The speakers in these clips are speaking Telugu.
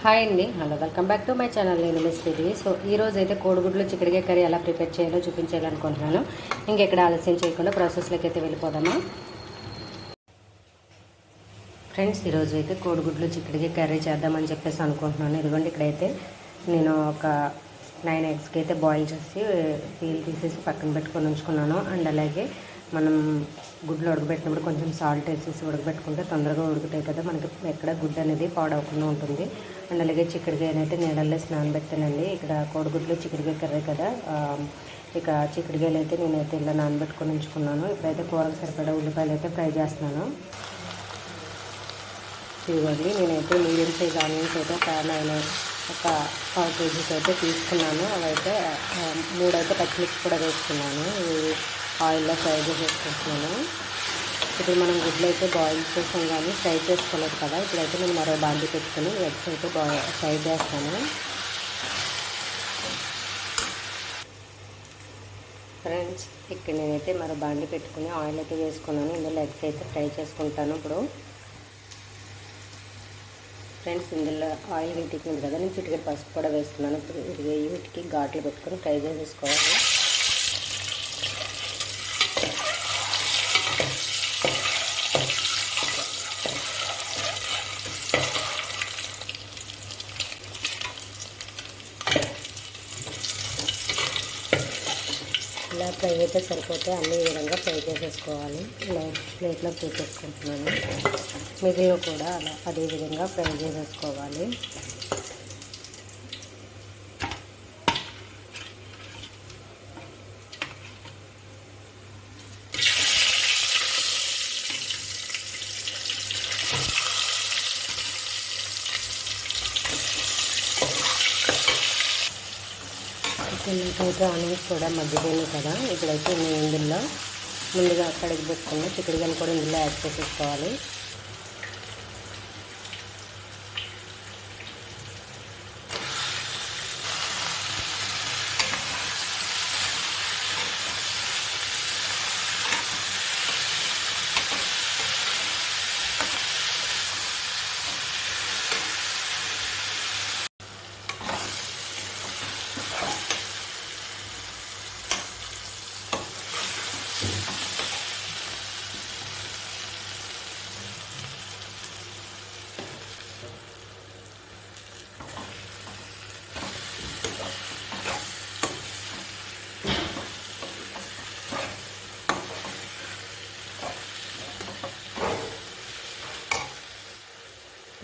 హాయ్ అండి. Hello welcome back to my channel. నేను మిస్ ఇది సో ఈ అయితే కోడిగుడ్లు చిక్కడిగా కర్రీ ఎలా ప్రిపేర్ చేయాలో చూపించాలనుకుంటున్నాను. ఇంకెక్కడ ఆలస్యం చేయకుండా ప్రాసెస్లోకి అయితే వెళ్ళిపోదామా? ఫ్రెండ్స్ ఈరోజు అయితే కోడిగుడ్లు చిక్కడిగా కర్రీ చేద్దామని చెప్పేసి అనుకుంటున్నాను. ఇదిగోండి ఇక్కడైతే నేను ఒక నైన్ ఎగ్స్కి అయితే బాయిల్ చేసి పీల్ తీసేసి పక్కన పెట్టుకొని ఉంచుకున్నాను. అండ్ అలాగే మనం గుడ్లు ఉడకబెట్టినప్పుడు కొంచెం సాల్ట్ వేసేసి ఉడకబెట్టుకుంటే తొందరగా ఉడుకుతాయి కదా. మనకి ఎక్కడ గుడ్డు అనేది పాడవకుండా ఉంటుంది. అండ్ అలాగే చిక్కడికాయనైతే నీళ్ళల్లో స్నానం పెట్టానండి ఇక్కడ కోడిగుడ్లు చిక్కుడుకాయ కర్రీ కదా. ఇక చిక్కుడుకాయలు అయితే నేనైతే ఇలా నానబెట్టుకొని ఉంచుకున్నాను. ఇప్పుడైతే కూరకు సరిపడా ఉల్లిపాయలు అయితే ఫ్రై చేస్తున్నాను. ఇవ్వండి నేనైతే మీడియం సైజ్ ఆనియన్స్ అయితే ఒక నైన్ ఒక పావు కేజీస్ అయితే తీసుకున్నాను. అవైతే మూడైతే పచ్చిమిర్చి కూడా వేసుకున్నాను. ఆయిల్లో ఫ్రై చేసేసుకుంటున్నాను. ఇప్పుడు మనం గుడ్లు అయితే బాయిల్ చేసాం కానీ ఫ్రై చేసుకోలేదు కదా. ఇప్పుడైతే నేను మరో బాండి పెట్టుకుని ఎగ్స్ అయితే బాయ్ ఫ్రై చేస్తాను. ఫ్రెండ్స్ ఇక్కడ నేనైతే మరో బాండి పెట్టుకుని ఆయిల్ అయితే వేసుకున్నాను. ఇందులో ఎగ్స్ అయితే ఫ్రై చేసుకుంటాను ఇప్పుడు. ఫ్రెండ్స్ ఇందులో ఆయిల్ వీటికి ఉంది కదా. నేను చిటికెట్ పసుపు కూడా వేసుకున్నాను ఇప్పుడు ఇది వీటికి ఘాట్లు పెట్టుకొని ఫ్రై చేసేసుకోవాలి. ఇలా ఫ్రై అయితే సరిపోతే అన్ని విధంగా ఫ్రై చేసేసుకోవాలి. ఇలా ప్లేట్లో తీసేసుకుంటున్నాను మిగిలిన కూడా అలా అదే విధంగా ఫ్రై చేసేసుకోవాలి. అయితే ఆనియన్స్ కూడా మగ్గిపోయినాయి కదా. ఇప్పుడైతే నేను ఇందులో. ముందుగా కడిగి పెట్టుకున్న చిక్కుడుగాయలు కూడా ఇందులో యాడ్ చేసేసుకోవాలి.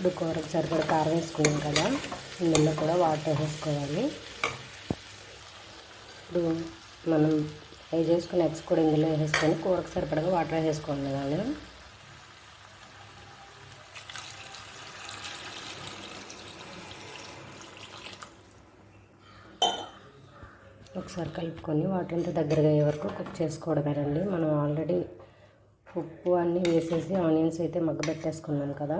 ఇప్పుడు కూరకు సరిపడ కారం వేసుకున్నాం కదా ఇందులో కూడా వాటర్ వేసుకోవాలి. ఇప్పుడు మనం ఫ్రై చేసుకున్న ఎగ్స్ కూడా ఇందులో వేసుకొని కూరకు సరిపడగా వాటర్ వేసుకోవాలి కదా ఒకసారి కలుపుకొని వాటర్ అంతా దగ్గరగా అయ్యే వరకు కుక్ చేసుకోవడమేనండి మనం ఆల్రెడీ ఉప్పు అన్నీ వేసేసి ఆనియన్స్ అయితే మగ్గబెట్టేసుకున్నాం కదా.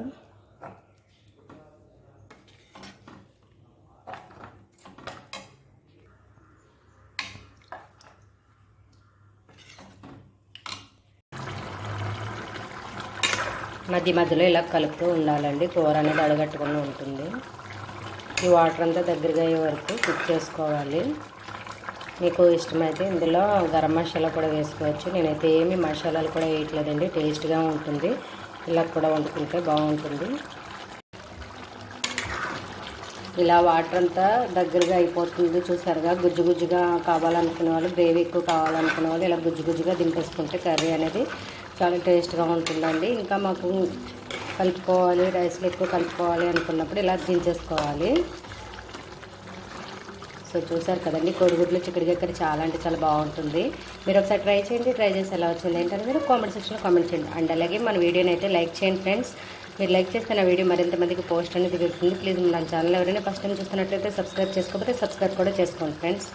మధ్య మధ్యలో ఇలా కలుపుతూ ఉండాలండి. కూర అనేది అడగట్టుకుని ఉంటుంది. ఈ వాటర్ అంతా దగ్గరగా అయ్యే వరకు కుక్ చేసుకోవాలి. మీకు ఇష్టమైతే ఇందులో గరం మసాలా కూడా వేసుకోవచ్చు. నేనైతే ఏమి మసాలాలు కూడా వేయట్లేదండి. టేస్ట్గా ఉంటుంది. ఇలా కూడా వండుకుంటే బాగుంటుంది. ఇలా వాటర్ అంతా దగ్గరగా అయిపోతుంది చూసారుగా. గుజ్జు గుజ్జుగా కావాలనుకునే వాళ్ళు గ్రేవీ ఎక్కువ కావాలనుకునే వాళ్ళు ఇలా గుజ్జు గుజ్జుగా దింపేసుకుంటే కర్రీ అనేది చాలా టేస్ట్గా ఉంటుందండి. ఇంకా మాకు కలుపుకోవాలి రైస్లో ఎక్కువ కలుపుకోవాలి అనుకున్నప్పుడు ఇలా దించేసుకోవాలి. సో చూసారు కదండి కోడిగుడ్లు చిక్కుడు కర్రీ చాలా అంటే చాలా బాగుంటుంది. మీరు ఒకసారి ట్రై చేయండి ట్రై చేసి ఎలా వచ్చింది ఏంటంటే మీరు కామెంట్ సెక్షన్లో కామెంట్ చేయండి. అండ్ అలాగే మన వీడియోని అయితే లైక్ చేయండి ఫ్రెండ్స్. మీరు లైక్ చేస్తే నా వీడియో మరింత మందికి పోస్ట్ అనేది పెరుగుతుంది. ప్లీజ్ మన ఛానల్ ఎవరైనా ఫస్ట్ టైం చూస్తున్నట్లయితే సబ్స్క్రైబ్ చేసుకోకపోతే సబ్స్క్రైబ్ కూడా చేసుకోండి ఫ్రెండ్స్.